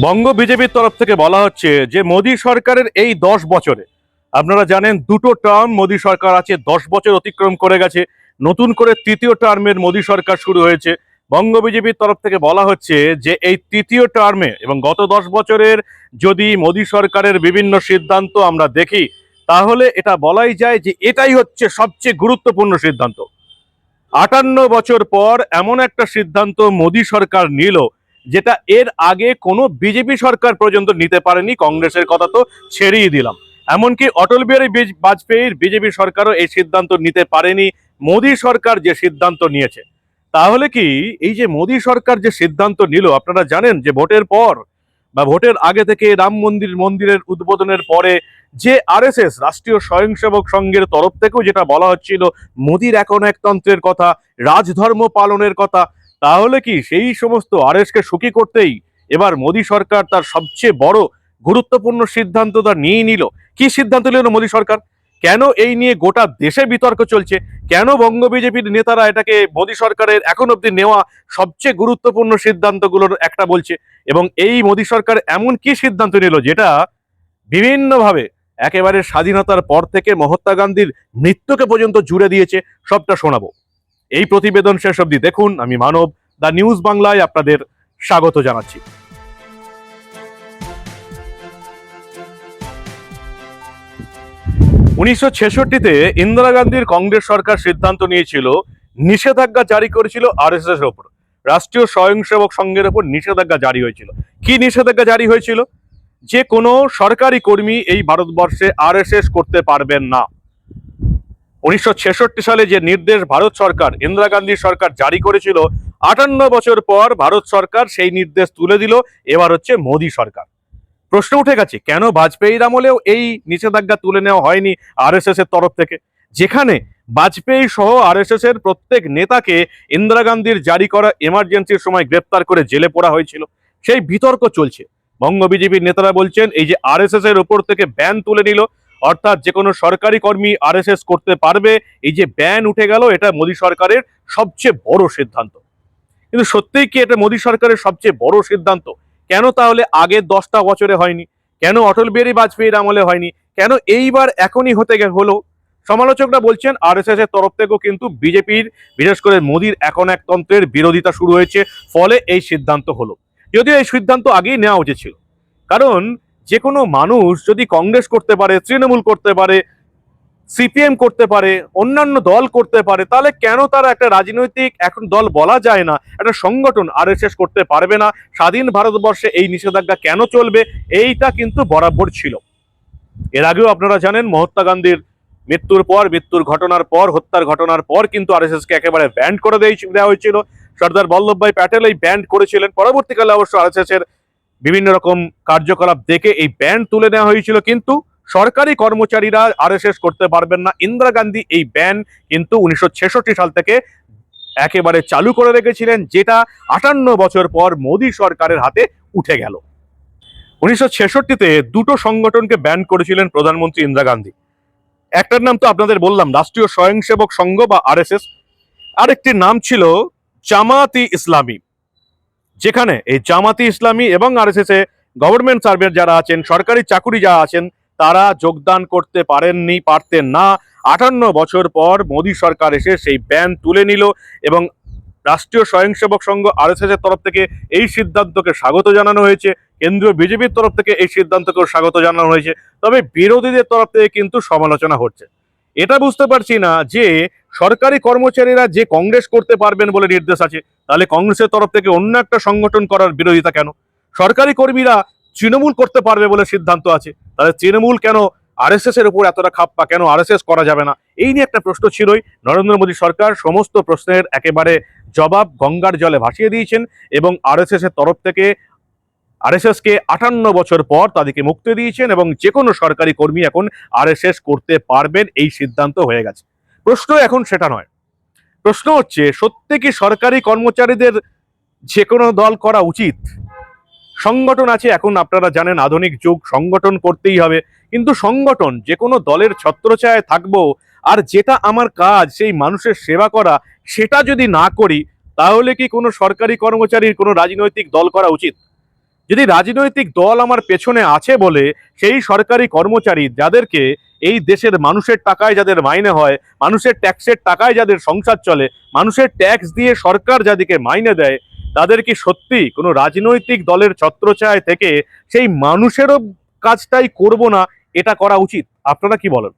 বঙ্গ বিজেপির তরফ থেকে বলা হচ্ছে যে মোদী সরকারের এই দশ বছরে, আপনারা জানেন দুটো টার্ম মোদী সরকার আছে, দশ বছর অতিক্রম করে গেছে, নতুন করে তৃতীয় টার্মের মোদী সরকার শুরু হয়েছে। বঙ্গ বিজেপির তরফ থেকে বলা হচ্ছে যে এই তৃতীয় টার্মে এবং গত দশ বছরের যদি মোদী সরকারের বিভিন্ন সিদ্ধান্ত আমরা দেখি, তাহলে এটা বলাই যায় যে এটাই হচ্ছে সবচেয়ে গুরুত্বপূর্ণ সিদ্ধান্ত। আটান্ন বছর পর এমন একটা সিদ্ধান্ত মোদী সরকার নিল যেটা এর আগে কোনো বিজেপি সরকার পর্যন্ত নিতে পারেনি, কংগ্রেসের কথা তো ছেড়েই দিলাম। এমনকি অটল বিহারী বাজপেয়ীর বিজেপি সরকারও এই সিদ্ধান্ত নিতে পারেনি, মোদী সরকার যে সিদ্ধান্ত নিয়েছে। তাহলে কি এই যে মোদী সরকার যে সিদ্ধান্ত নিল, আপনারা জানেন যে ভোটের পর বা ভোটের আগে থেকে রাম মন্দির মন্দিরের উদ্বোধনের পরে যে আরএসএস, রাষ্ট্রীয় স্বয়ংসেবক সংঘের তরফ থেকেও যেটা বলা হচ্ছিল, মোদির এখন একতন্ত্রের কথা, রাজধর্ম পালনের কথা তাহলে কি সেই সমস্ত আরএসকে সুখী করতেই এবার মোদী সরকার তার সবচেয়ে বড় গুরুত্বপূর্ণ সিদ্ধান্ত তা নিয়ে নিল? কি সিদ্ধান্ত নিল মোদী সরকার? কেন এই নিয়ে গোটা দেশে বিতর্ক চলছে? কেন বঙ্গ বিজেপির নেতারা এটাকে মোদী সরকারের এখন অব্দি নেওয়া সবচেয়ে গুরুত্বপূর্ণ সিদ্ধান্তগুলোর একটা বলছে? এবং এই মোদী সরকার এমন কি সিদ্ধান্ত নিল যেটা বিভিন্নভাবে একেবারে স্বাধীনতার পর থেকে মহাত্মা গান্ধীর মৃত্যুকে পর্যন্ত জুড়ে দিয়েছে? সবটা শোনাবো। এই প্রতিবেদন শেষ অবধি দেখুন। আমি মানব, দ্য নিউজ বাংলায় আপনাদের স্বাগত জানাচ্ছি। উনিশশো ছেষট্টিতে ইন্দিরা গান্ধীর কংগ্রেস সরকার সিদ্ধান্ত নিয়েছিল, নিষেধাজ্ঞা জারি করেছিল আরএসএস এর ওপর। রাষ্ট্রীয় স্বয়ংসেবক সংঘের ওপর নিষেধাজ্ঞা জারি হয়েছিল। কি নিষেধাজ্ঞা জারি হয়েছিল? যে কোনো সরকারি কর্মী এই ভারতবর্ষে আরএসএস করতে পারবেন না। উনিশশো ছেষট্টি সালে যে নির্দেশ ভারত সরকার, ইন্দিরা গান্ধী সরকার জারি করেছিল, আটান্ন বছর পর ভারত সরকার সেই নির্দেশ তুলে দিল। এবার হচ্ছে মোদী সরকার। প্রশ্ন উঠে গেছে, কেন বাজপেয়ীর আমলেও এই নিষেধাজ্ঞা তুলে নেওয়া হয়নি আরএসএস এর তরফ থেকে? যেখানে বাজপেয়ী সহ আরএসএস এর প্রত্যেক নেতাকে ইন্দিরা গান্ধীর জারি করা এমার্জেন্সির সময় গ্রেপ্তার করে জেলে পোড়া হয়েছিল। সেই বিতর্ক চলছে। বঙ্গ বিজেপির নেতারা বলছেন, এই যে আরএসএস এর উপর থেকে ব্যান তুলে নিল অর্থাৎ যে কোনো সরকারি কর্মী আরএসএস করতে পারবে। এই যে ব্যান উঠে গেল, এটা মোদী সরকারের সবচেয়ে বড় সিদ্ধান্ত। কিন্তু সত্যিই কি এটা মোদী সরকারের সবচেয়ে বড় সিদ্ধান্ত? কেন তাহলে আগের দশটা বছরে হয়নি? কেন অটল বিহারী বাজপেয়ীর আমলে হয়নি? কেন এইবার এখনই হতে হলো? সমালোচকরা বলছেন, আরএসএস এর তরফ থেকেও কিন্তু বিজেপির, বিশেষ করে মোদীর এখন একতন্ত্রের বিরোধিতা শুরু হয়েছে। ফলে এই সিদ্ধান্ত হলো। যদিও এই সিদ্ধান্ত আগেই নেওয়া উচিত ছিল। কারণ যে কোনো মানুষ যদি কংগ্রেস করতে পারে, তৃণমূল করতে পারে, সিপিএম করতে পারে, অন্যান্য দল করতে পারে, তাহলে কেন তারা একটা রাজনৈতিক এখন দল বলা যায় না? একটা সংগঠন আর আরএসএস করতে পারবে না? স্বাধীন ভারতবর্ষে এই নিষেধাজ্ঞা কেন চলবে? এইটা কিন্তু বরাবর ছিল। এর আগেও আপনারা জানেন, মহাত্মা গান্ধীর মৃত্যুর পর, মৃত্যুর ঘটনার পর, হত্যার ঘটনার পর কিন্তু আরএসএস কে একেবারে ব্যান্ড করে দেওয়া হয়েছিল। সর্দার বল্লভভাই প্যাটেল এই ব্যান্ড করেছিলেন। পরবর্তীকালে অবশ্য আরএসএস এর বিভিন্ন রকম কার্যকলাপ দেখে এই ব্যান্ড তুলে নেওয়া হয়েছিল, কিন্তু সরকারি কর্মচারীরা আরএসএস করতে পারবেন না। ইন্দিরা গান্ধী এই ব্যান কিন্তু উনিশশো ছেষট্টি সাল থেকে একেবারে চালু করে রেখেছিলেন, যেটা আটান্ন বছর পর মোদী সরকারের হাতে উঠে গেল। উনিশশো ছেষট্টিতে দুটো সংগঠনকে ব্যান করেছিলেন প্রধানমন্ত্রী ইন্দিরা গান্ধী। একটার নাম তো আপনাদের বললাম, রাষ্ট্রীয় স্বয়ংসেবক সংঘ বা আরএসএস আরেকটির নাম ছিল জামাতি ইসলামী। যেখানে এই জামাতি ইসলামী এবং আরএসএস এ গভর্নমেন্ট সার্ভের যারা আছেন, সরকারি চাকুরি যারা আছেন, তারা যোগদান করতে পারেননি পারতেন না। আটান্ন বছর পর মোদী সরকার এসে সেই ব্যান তুলে নিল এবং রাষ্ট্রীয় স্বয়ংসেবক সংঘ আরএসএস এর তরফ থেকে এই সিদ্ধান্তকে স্বাগত জানানো হয়েছে। কেন্দ্রীয় বিজেপির তরফ থেকে এই সিদ্ধান্তকেও স্বাগত জানানো হয়েছে। তবে বিরোধীদের তরফ থেকে কিন্তু সমালোচনা হচ্ছে। এটা বুঝতে পারছি না যে সরকারি কর্মচারীরা যে কংগ্রেস করতে পারবেন বলে নির্দেশ আছে, তাহলে কংগ্রেসের তরফ থেকে অন্য একটা সংগঠন করার বিরোধিতা কেন? সরকারি কর্মীরা তৃণমূল করতে পারবে বলে সিদ্ধান্ত আছে, তাহলে তৃণমূল কেন আরএসএস এর উপর এতটা খাপ্পা কেন আরএসএস করা যাবে না? এই নিয়ে একটা প্রশ্ন ছিলই, নরেন্দ্র মোদী সরকার সমস্ত প্রশ্নের একেবারে জবাব গঙ্গার জলে ভাসিয়ে দিয়েছেন এবং আরএসএস এর তরফ থেকে আরএসএস কে আটান্ন বছর পর তাদেরকে মুক্তি দিয়েছেন এবং যে কোনো সরকারি কর্মী এখন আরএসএস করতে পারবেন এই সিদ্ধান্ত হয়ে গেছে। প্রশ্ন এখন সেটা নয়। প্রশ্ন হচ্ছে, সত্যি কি সরকারি কর্মচারীদের যে কোনো দল করা উচিত? সংগঠন আছে, এখন আপনারা জানেন আধুনিক যুগ, সংগঠন করতেই হবে। কিন্তু সংগঠন যে কোনো দলের ছত্রছায়ায় থাকব আর যেটা আমার কাজ, সেই মানুষের সেবা করা, সেটা যদি না করি, তাহলে কি কোনো সরকারি কর্মচারীর কোনো রাজনৈতিক দল করা উচিত? যদি রাজনৈতিক দল আমার পেছনে আছে বলে সেই সরকারি কর্মচারী যাদেরকে এই দেশের মানুষের টাকায় যাদের মাইনে হয়, মানুষের ট্যাক্সের টাকায় যাদের সংসার চলে, মানুষের ট্যাক্স দিয়ে সরকার যাদেরকে মাইনে দেয়, তাদের কি সত্যি কোনো রাজনৈতিক দলের ছত্রছায়ায় থেকে সেই মানুষেরও কাজটাই করব না, এটা করা উচিত? আপনারা কি বলেন?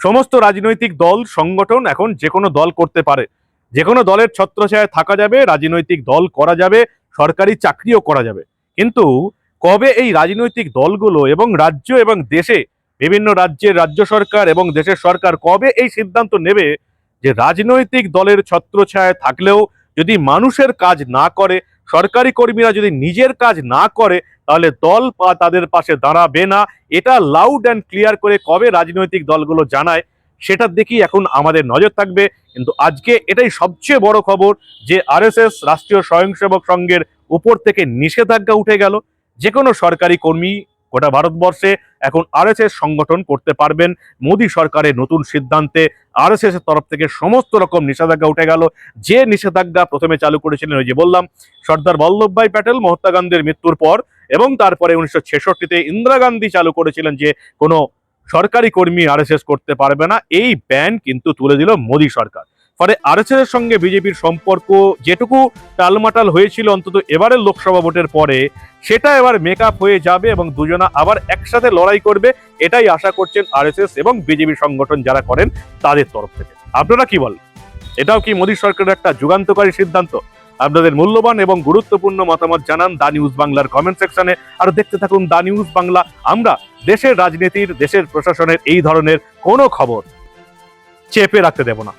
সমস্ত রাজনৈতিক দল, সংগঠন এখন যে কোনো দল করতে পারে। যে কোনো দলের ছত্রছায়ায় থাকা যাবে, রাজনৈতিক দল করা যাবে, সরকারি চাকরিও করা যাবে। কিন্তু কবে এই রাজনৈতিক দলগুলো এবং রাজ্য এবং দেশে, বিভিন্ন রাজ্যের রাজ্য সরকার এবং দেশের সরকার কবে এই সিদ্ধান্ত নেবে যে রাজনৈতিক দলের ছত্রছায়ায় থাকলেও যদি মানুষের কাজ না করে, সরকারি কর্মীরা যদি নিজের কাজ না করে, তাহলে দল তাদের পাশে দাঁড়াবে না। এটা লাউড অ্যান্ড ক্লিয়ার করে কবে রাজনৈতিক দলগুলো জানায় সেটার দেখি এখন আমাদের নজর থাকবে। কিন্তু আজকে এটাই সবচেয়ে বড় খবর যে আরএসএস রাষ্ট্রীয় স্বয়ংসেবক সংঘের উপর থেকে নিষেধাজ্ঞা উঠে গেল। যে কোনো সরকারি কর্মী গোটা ভারতবর্ষে এখন আরএসএস সংগঠন করতে পারবেন। মোদী সরকারের নতুন সিদ্ধান্তে আরএসএস এর তরফ থেকে সমস্ত রকম নিষেধাজ্ঞা উঠে গেল। যে নিষেধাজ্ঞা প্রথমে চালু করেছিলেন ওই যে বললাম, সর্দার বল্লভভাই প্যাটেল, মহাত্মা গান্ধীর মৃত্যুর পর এবং তারপরে উনিশশো ছেষট্টিতে ইন্দিরা গান্ধী চালু করেছিলেন যে কোনো সরকারি কর্মী আরএসএস করতে পারবে না, এই ব্যান কিন্তু তুলে দিল মোদী সরকার। ফলে আরএসএস এর সঙ্গে বিজেপির সম্পর্ক যেটুকু টালমাটাল হয়েছিল অন্তত এবারের লোকসভা ভোটের পরে, সেটা এবার মেকআপ হয়ে যাবে এবং দুজনা আবার একসাথে লড়াই করবে, এটাই আশা করছেন আরএসএস এবং বিজেপি সংগঠন যারা করেন, তাদের তরফ থেকে। আপনারা কি বলেন? এটাও কি মোদী সরকারের একটা যুগান্তকারী সিদ্ধান্ত? আপনাদের মূল্যবান এবং গুরুত্বপূর্ণ মতামত জানান দা নিউজ বাংলার কমেন্ট সেকশনে। আর দেখতে থাকুন দা নিউজ বাংলা। আমরা দেশের রাজনীতির, দেশের প্রশাসনের এই ধরনের কোনো খবর চেপে রাখতে দেব না।